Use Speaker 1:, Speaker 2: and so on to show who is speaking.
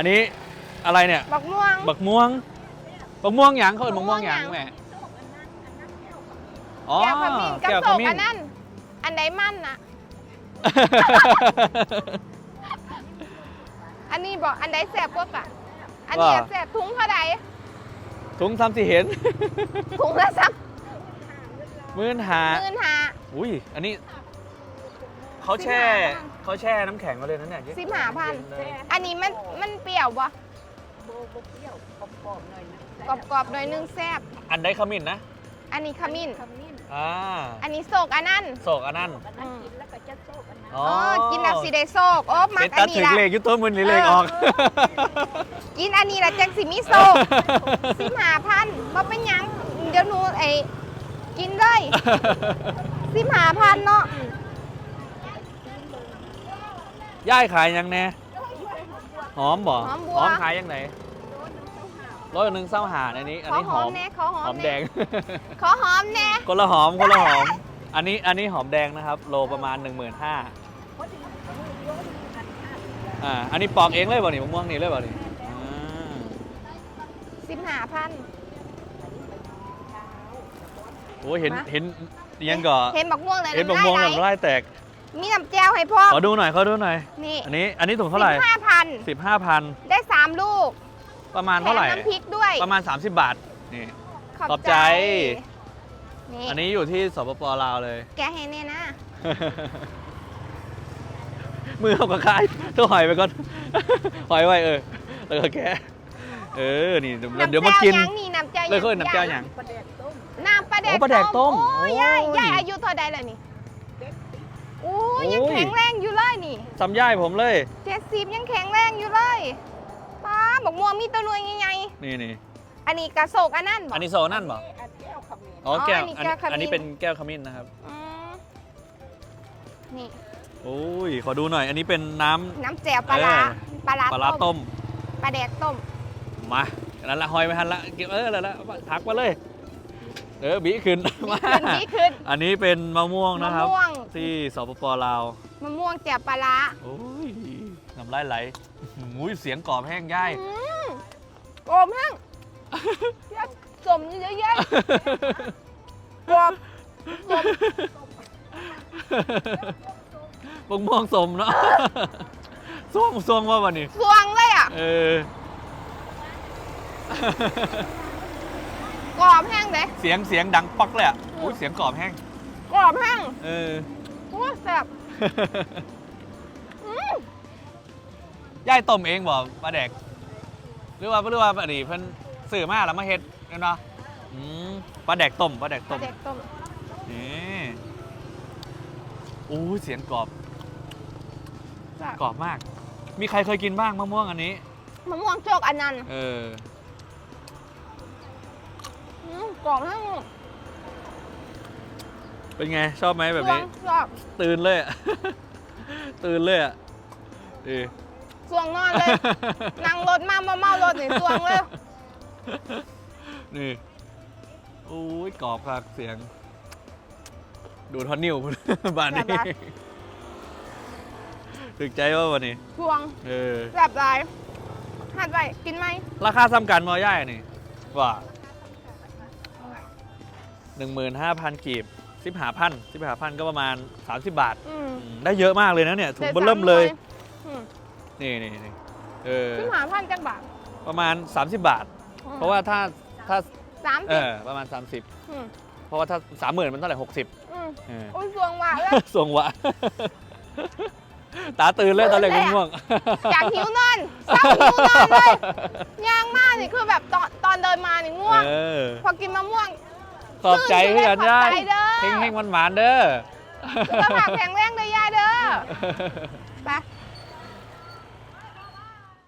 Speaker 1: อันนี้อะไรเนี่ย
Speaker 2: บักม่วง
Speaker 1: บักม่วงบักม่วงหยางเขาเป็นบักม่วงหยาง
Speaker 2: บักม่วงหยัง
Speaker 1: แม่อ๋อ
Speaker 2: แก้วขมิ้นกับ
Speaker 1: แก้ว
Speaker 2: โศ
Speaker 1: ข
Speaker 2: ก
Speaker 1: มิ้
Speaker 2: อั
Speaker 1: น
Speaker 2: นนั้น อันใดมั่นนะอันนี้บอกอันใดแสบกว่ากันอันนี้
Speaker 1: ว่า
Speaker 2: แสบถุงเท่าใด
Speaker 1: ถุงทำสิเห็น
Speaker 2: ถุงละสัก
Speaker 1: มื่นหา
Speaker 2: หมื่นห้า
Speaker 1: อุ้ยอันนี้ เขาแช่
Speaker 2: สิบห้าพัน
Speaker 1: เขาแช่น้ำแข็งมาเลยนะเนี่ย
Speaker 2: สิบห้าพัน
Speaker 1: เย็เลย
Speaker 2: อันนี้มันมันเปรี้ยวปะ
Speaker 3: โบโบเปรี้ยวกรอบๆหน่อยนะ
Speaker 2: กรอบๆหน่อยนึงแซ่บ
Speaker 1: อันใดขมิ้นนะ
Speaker 2: อันนี้ขมิ้น
Speaker 3: ขมิ้น
Speaker 1: อ่า
Speaker 2: อันนี้โศกอันนั้น
Speaker 1: โศกอันนั้น
Speaker 3: อันนั้นกินแล้วก็จะโซกอันนั้น
Speaker 1: อ๋อ
Speaker 2: อ๋อกินแบบสีได้โศกโอ้มั
Speaker 1: เป็
Speaker 2: ก
Speaker 1: น
Speaker 2: อั
Speaker 1: ตาน
Speaker 2: นี้
Speaker 1: ถึง
Speaker 2: ละ
Speaker 1: เลขอยุตัวมือนี่เลขออก
Speaker 2: กินอันนี้ละจังสิมีโศกสิบห้าพันบ่เป็นหยังเดี๋ยวหนูไอ้กินเลยสิบห้าพันเนาะ
Speaker 1: ย่ายขายยังแน่หอมบ่
Speaker 2: หอมบั
Speaker 1: ห
Speaker 2: ว
Speaker 1: อมขายยังไงร้อยหนึ่งเศร้าหาอันนี้ อัน
Speaker 2: ขอ
Speaker 1: นี้
Speaker 2: ห
Speaker 1: ห
Speaker 2: อ
Speaker 1: อ
Speaker 2: ม
Speaker 1: ม
Speaker 2: แน่ขอหอ
Speaker 1: หอ
Speaker 2: ม
Speaker 1: มแด
Speaker 2: แน่
Speaker 1: ง
Speaker 2: ขอหอมแน่
Speaker 1: คนละหอมคนละหอม อันนี้อันนี้หอมแดงนะครับ โลประมาณ 1 5 0 0 0อ่า อันนี้ปอกเองเลยบ่นี่มะม่วงนี่เลยบ่นี่อ่า
Speaker 2: สิบห้าพัน
Speaker 1: โอ้ยเห็น
Speaker 2: มา
Speaker 1: เห็นยังก่อ
Speaker 2: เห็นบักม่วงเลย
Speaker 1: เห็นบะม่วงำ
Speaker 2: ลาย
Speaker 1: น้ำ
Speaker 2: ไหล
Speaker 1: ลายแตก
Speaker 2: มีน้ำแจ่วให้พ่อ
Speaker 1: ขอดูหน่อยขอดูหน่อย
Speaker 2: นี่
Speaker 1: อันนี้อันนี้ถุงเท่าไหร่
Speaker 2: สิบห้าพัน
Speaker 1: สิบห้าพัน
Speaker 2: ได้สามลูก
Speaker 1: ประมาณ
Speaker 2: แถ
Speaker 1: เท่ามไหร่
Speaker 2: น้ำพริกด้วย
Speaker 1: ประมาณ 30 บาท นี่
Speaker 2: ขอบ
Speaker 1: ขอบใจ
Speaker 2: ใจ นี่
Speaker 1: อันนี้อยู่ที่สปปลาวเลย
Speaker 2: แกให้แน่นะ
Speaker 1: มือเอากระคายตัวหอยไปก่อน หอยไว้เออ แล้วก็แกะเออ นี่เดี๋ยวเดี๋ยวมากินำ
Speaker 2: แจ่วยังนี่น้ำแจ่ว
Speaker 1: เลยเขาเอิ้นน้ำแจ่วหยัง
Speaker 3: ประเด็กต้ม
Speaker 2: น้ำปลาแดก
Speaker 1: โอ้ปลาแดกต้ม
Speaker 2: โอ้ย
Speaker 1: โอ้ย
Speaker 2: ยายยายอายุเท่าใดแล้วนี่
Speaker 3: เด็ก
Speaker 2: โอ้ยยัง
Speaker 1: โอ้ย
Speaker 2: แข็งแรงอยู่เลยนี่
Speaker 1: ซ้ำย่ายผมเลย
Speaker 2: เจ็ดสิบยังแข็งแรงอยู่เลยป้าบอกม่วงมีตัวหน่วยใหญ่
Speaker 1: นี่นี่
Speaker 2: ๆอันนี้กระโศกอันนั้นบอ
Speaker 1: อั
Speaker 2: ก
Speaker 1: นนี้โซนั่นบ่
Speaker 3: อันแก้วขมิ้น
Speaker 1: อ๋อแก้ว
Speaker 2: อันนี้
Speaker 1: อัน
Speaker 2: แก้วขมิ้น
Speaker 1: อันนี้เป็นแก้วขมิ้นนะครับ
Speaker 2: อืมนี่
Speaker 1: โอ้ยขอดูหน่อย อันนี้เป็นน้ำ
Speaker 2: น้ำแจ่วปลาร้า
Speaker 1: เออ
Speaker 2: ปลาร้า
Speaker 1: ปลาร้าต้ม
Speaker 2: ปลาแดกต้ม
Speaker 1: มาอันนั้นละหอยไม่ทันละเก็บเออแล้วละทักมาเลยเออบีขึ้น
Speaker 2: นี่ขึ้นนี่ขึ้น
Speaker 1: อันนี้เป็นมะม่วง
Speaker 2: มะ
Speaker 1: นะครับ
Speaker 2: ม่วง
Speaker 1: ที่สปปลาว
Speaker 2: มะม่วงแจ่วปลาร้า
Speaker 1: โอ้ยน้ำลายไหลมุ้ยเสียงกรอบแห้งย่าย
Speaker 2: อืมโอมหั่งเดี๋ยวสมเยอะๆกรอบสม
Speaker 1: มะม่วงสมเนาะส้วงส้วงว่าวันนี้
Speaker 2: สวงเลยอะ
Speaker 1: เออ
Speaker 2: กรอบแห้งเลย
Speaker 1: เสียงเสียงดังปักเลยอะอุ้ยเสียงกรอบแห้ง
Speaker 2: กรอบแห้ง
Speaker 1: เออ
Speaker 2: โอ้แซ่บอืม
Speaker 1: ย่ายต้มเองบ่ปลาแดกหรือว่าหรือว่าปลาดีเพิ่นสื่อมาแล้วมาเฮ็ดเห็นเนาะอืมปลาแดกต้มปลาแดก
Speaker 2: ปลา
Speaker 1: ต้ม
Speaker 2: แดกต้ม
Speaker 1: นี่อู้เสียงกรอบ
Speaker 2: แซ่บ
Speaker 1: กรอบมาก มีใครเคยกินบ้างมะม่วงอันนี้
Speaker 2: มะม่วงโจกอันนั้น
Speaker 1: เออ
Speaker 2: อืมกรอบแห้ง
Speaker 1: เป็นไงชอบไหมแบบ
Speaker 2: สว
Speaker 1: นี้
Speaker 2: งชอบ
Speaker 1: ตื่นเลยอะ ตื่นเลยอะเออ
Speaker 2: สวงนอนเลย นั่งรถมามาเมารถนี่สวงเลย
Speaker 1: นี่ โอ้ยกรอบครับเสียง ดูดทอนนิ้วบ้านนี้
Speaker 2: แบบไร
Speaker 1: ถึกใจว่าวันนี้
Speaker 2: สวง
Speaker 1: เออ
Speaker 2: แซ่บหลายหัดไว้กินไหม
Speaker 1: ราคาซ้ำกันมอย่ายนี่ว่าหนึ่งหมื่นห้าพันกีบ สิบหาพันสิบหาพันก็ประมาณ 30 บาท
Speaker 2: อืม
Speaker 1: อืมได้เยอะมากเลยนะเนี่ยถุงเบอร์เริ่มเลย
Speaker 2: อืม
Speaker 1: นี่นี่นี่เออ
Speaker 2: สิบห้าพันจังบาท
Speaker 1: ประมาณ 30 บาทเพราะว่าถ้าถ้า
Speaker 2: สาม
Speaker 1: เอ
Speaker 2: สิบ
Speaker 1: อประมาณ 30
Speaker 2: อืม
Speaker 1: เพราะว่าถ้าสามหมื่นมันเท่าไหร่หกสิบ
Speaker 2: อืม
Speaker 1: เออ
Speaker 2: โอ้ยสวงหวานเลย
Speaker 1: ส่งวะ ตาตื่นเลยตอนแรก
Speaker 2: ตื่นเลยอะ
Speaker 1: ง่วง
Speaker 2: อยากหิวนอนเศร้าหิวนอนเลยย่างมากนี่คือแบบตอนตอนเดินมานี่ง่วง
Speaker 1: เออ
Speaker 2: พอกินมะม่วง
Speaker 1: ขอบใจเพื่อน
Speaker 2: ขอบ
Speaker 1: ย่า
Speaker 2: ใจ
Speaker 1: ย
Speaker 2: เด้อ
Speaker 1: เฮงเฮงมันหวานๆเด้อ
Speaker 2: สุขภาพแข็งแรงเลยยายเด้อไป